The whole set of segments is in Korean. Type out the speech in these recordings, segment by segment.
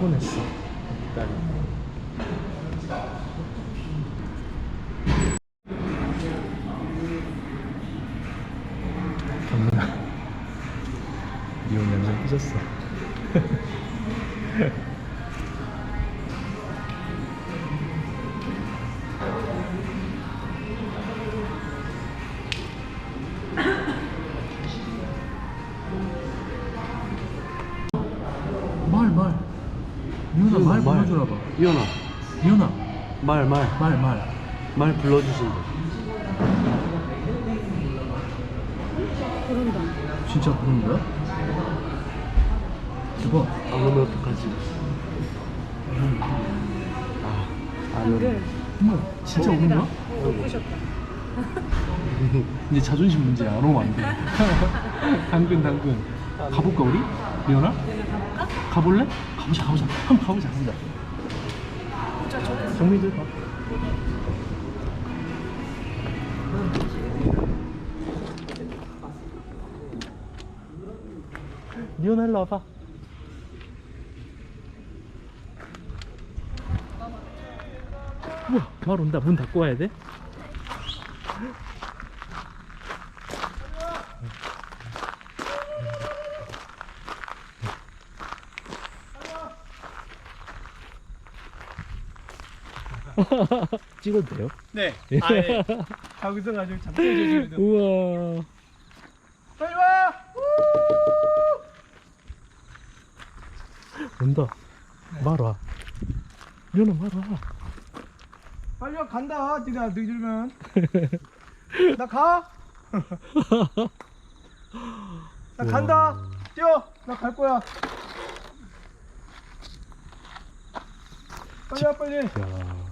피곤했어. 딸이 경민아 리온 완전 삐졌어 미연아, 말 불러주라 봐. 이현아 미연아, 말 말 말 말, 말. 불러주신대 그런다. 진짜 부르는 거야? 대박. 안 오면 어떡하지 아 아니요 정말 진짜 오는 거야? 어, 예쁘셨다. 이제 자존심 문제야. 안 오면 안 돼. 당근, 당근. 가볼까, 우리? 미연아? 가볼래? 가보자, 가보자. 한번 가보자, 가보자. 정민들 봐. 미연아, 일로 와봐. 우와, 말 온다. 문 닫고 와야 돼? 찍어도 돼요? 네. 아, 예. 거기서 가지고 잠깐 해주시면 우와. 빨리 와! 온다. 말 와. 미연아, 말 와. 빨리 와, 간다. 네가 늦으면. 나 가. 나 간다. 뛰어. 나 갈 거야. 빨리 와, 빨리. 야.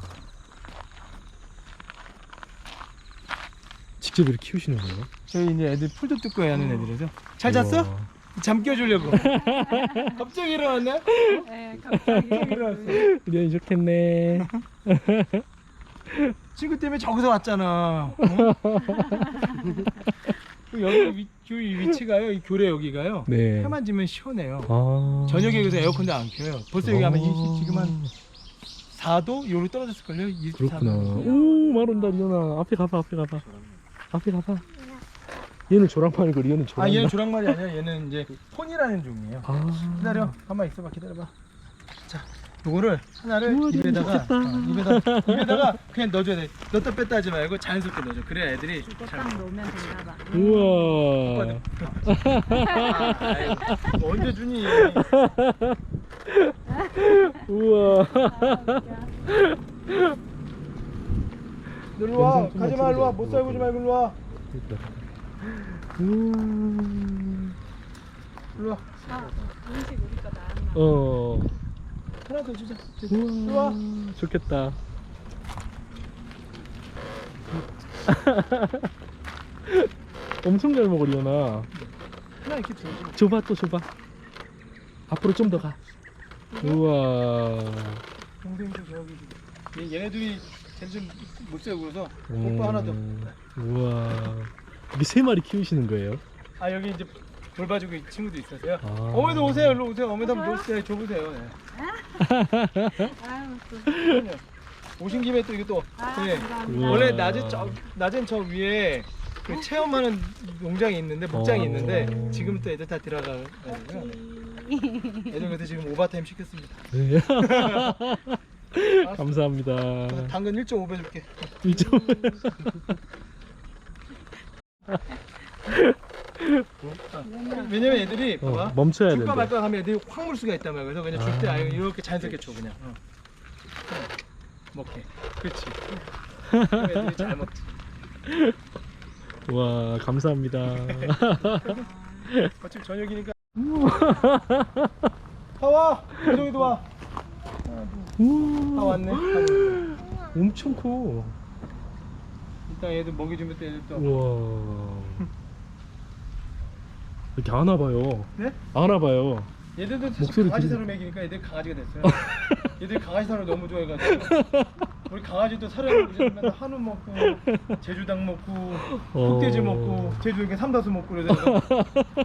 직접 이렇게 키우시는 거예요? 저희 이제 애들 풀도 뜯고 해야 하는 애들이라서. 잘 잤어? 우와. 잠 깨주려고. 갑자기 일어났네? 네, 갑자기. 일어났어. 리안이 좋겠네. 친구 때문에 저기서 왔잖아. 어? 그 여기 위, 교회 위치가요. 이 교례 여기가요. 네. 해만 지면 시원해요. 아. 저녁에 여기서 에어컨도 안 켜요. 벌써 여기 아마 이- 아. 지금 한 4도 요로 떨어졌을걸요? 23 그렇구나. 오, 말 온다, 리안아. 앞에 가봐, 앞에 가봐. 앞에 가봐. 얘는 조랑말이고 리안은 조랑말. 아 얘는 조랑말이 아니야. 얘는 이제 폰이라는 종이에요. 아. 기다려. 가만 있어봐. 기다려봐. 자, 요거를 하나를 우와, 입에다가 좋겠다. 어, 입에다 입에다가 그냥 넣어줘야 돼. 넣었다 뺐다 하지 말고 자연스럽게 넣어줘. 그래야 애들이 이거 잘. 딱 놓으면 된다 봐. 우와. 아이고, 언제 주니? 우와. 일로 와. 가지 마. 일로 와. 못. 살고 지 말고 일로 와. 우와. 일로 와. 아, 음식 우리 거 나왔나? 어. 하나 더 주자. 일로 우와. 와. 좋겠다. 엄청 잘 먹어 리언아. 하나 이렇게 줘. 줘봐 또 줘봐. 앞으로 좀 더 가. 우와. 동생도 저기. 얘- 얘네들이 좀못 살고 그래서 음, 오빠 하나 더. 우와. 이게 세 마리 키우시는 거예요? 아 여기 이제 돌봐주고 친구도 있어서요. 아. 어머니도 오세요. 일로 오세요. 어머니도 한번 오세요. 줘보세요. 네. 아유, 또. 그럼요. 오신 김에 또 이거 또 아, 네. 감사합니다. 우와. 원래 낮에 저 낮엔 저 위에 그 체험하는 농장이 있는데 목장이 어. 있는데 지금 또 애들 다 들어가고요. 애들 그래서 지금 오바타임 시켰습니다. 네. 감사합니다. 당근 1.5배 줄게. 이쪽. 왜냐면 애들이 어, 봐봐. 멈춰야 줄까 된대. 말까 하면 애들이 확 물 수가 있단 말이야. 그래서 그냥 줄 때 아. 아. 이렇게 자연스럽게 줘 그냥. 어. 먹게. 그렇지. 그럼 애들이 잘 먹지. 와 감사합니다. 어차피 저녁이니까. 다 와. 이동이도 와. 다 우와. 왔네. 엄청 커. 일단 얘들 먹이 주면 또 애들 또. 우와. 이렇게 안아 봐요. 네? 안아 봐요. 얘들도 목소리 강아지 들리- 사료 먹이니까 얘들 강아지가 됐어요. 얘들 강아지 사료 너무 좋아해가지고 우리 강아지도 사료 먹으면 맨날 한우 먹고 제주닭 먹고 어. 흑돼지 먹고 제주 이렇게 삼다수 먹고 그래서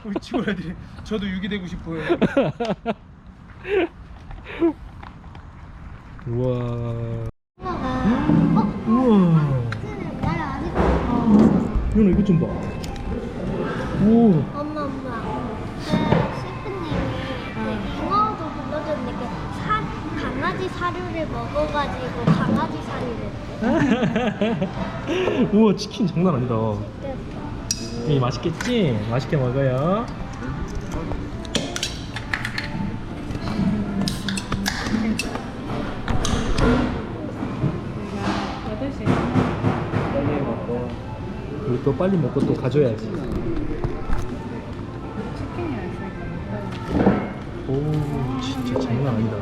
우리 친구 애들이 저도 유기 되고 싶어요. 우와. 어? 우와. 이현아 이것 좀 봐. 오. 엄마 엄마 그 셰프님이 그 잉어도 불러줬는데 그 사, 강아지 사료를 먹어가지고 강아지 사료를 우와 치킨 장난 아니다. 뜯겼어 이 맛있겠지? 맛있게 먹어요. 또 빨리 먹고 또 가져야지. 오 진짜 장난 아니다.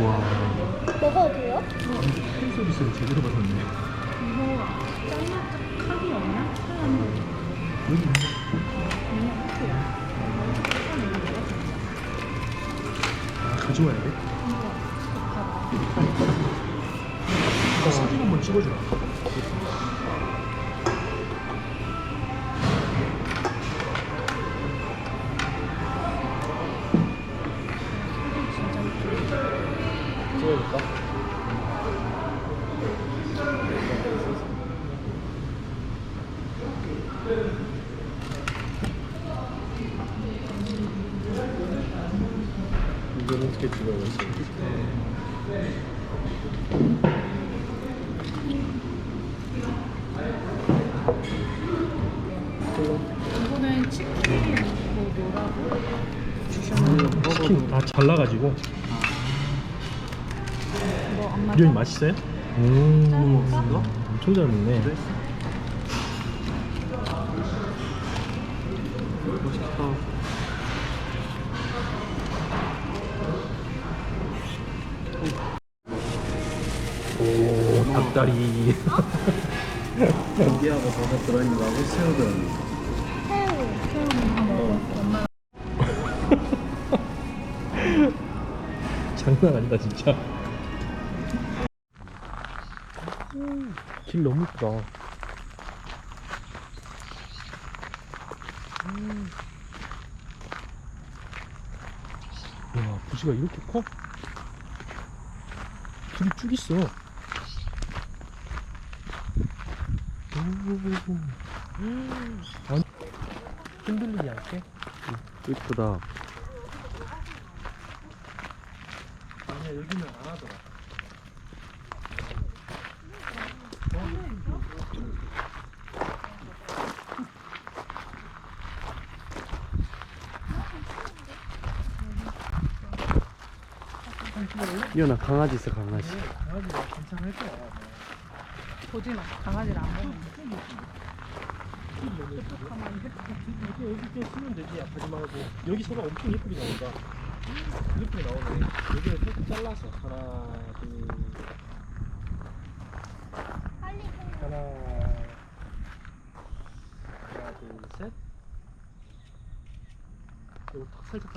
와. 먹어도 돼요? 팬 서비스를 제대로 받았네. 이거 짠맛 칼이 없나? 여기 아, 가져와야 돼? 나 사진 한번 찍어주라. 찍어줄까? 이거는 어떻게 찍어야지? 치킨 다 잘라가지고. 뭐 엄마 이현이 맛있어요? 음, 먹었어? 엄청 잘 먹네. 맛있겠다. 오, 닭다리. 고기하고 버섯 들어있는 거하고 새우 들어있는 거. 장난 아니다 진짜. 길 너무 이쁘다. 음. 와 부지가 이렇게 커? 길이 쭉 있어. 오. 아니, 흔들리지 않게? 이쁘다. 아니야 여기는 안 하더라. 이현아 강아지 있어 강아지. 강아지가 괜찮을 거야. 보지 마 강아지를 안 먹는데 이렇게 여기 게 쓰면 되지 아프지 말고 여기 소가 엄청 예쁘게 나온다. 예쁘게 나오네. 여기를 살짝 잘라서 하나 둘 빨리 하나 하나 둘 셋. 이거 탁 살짝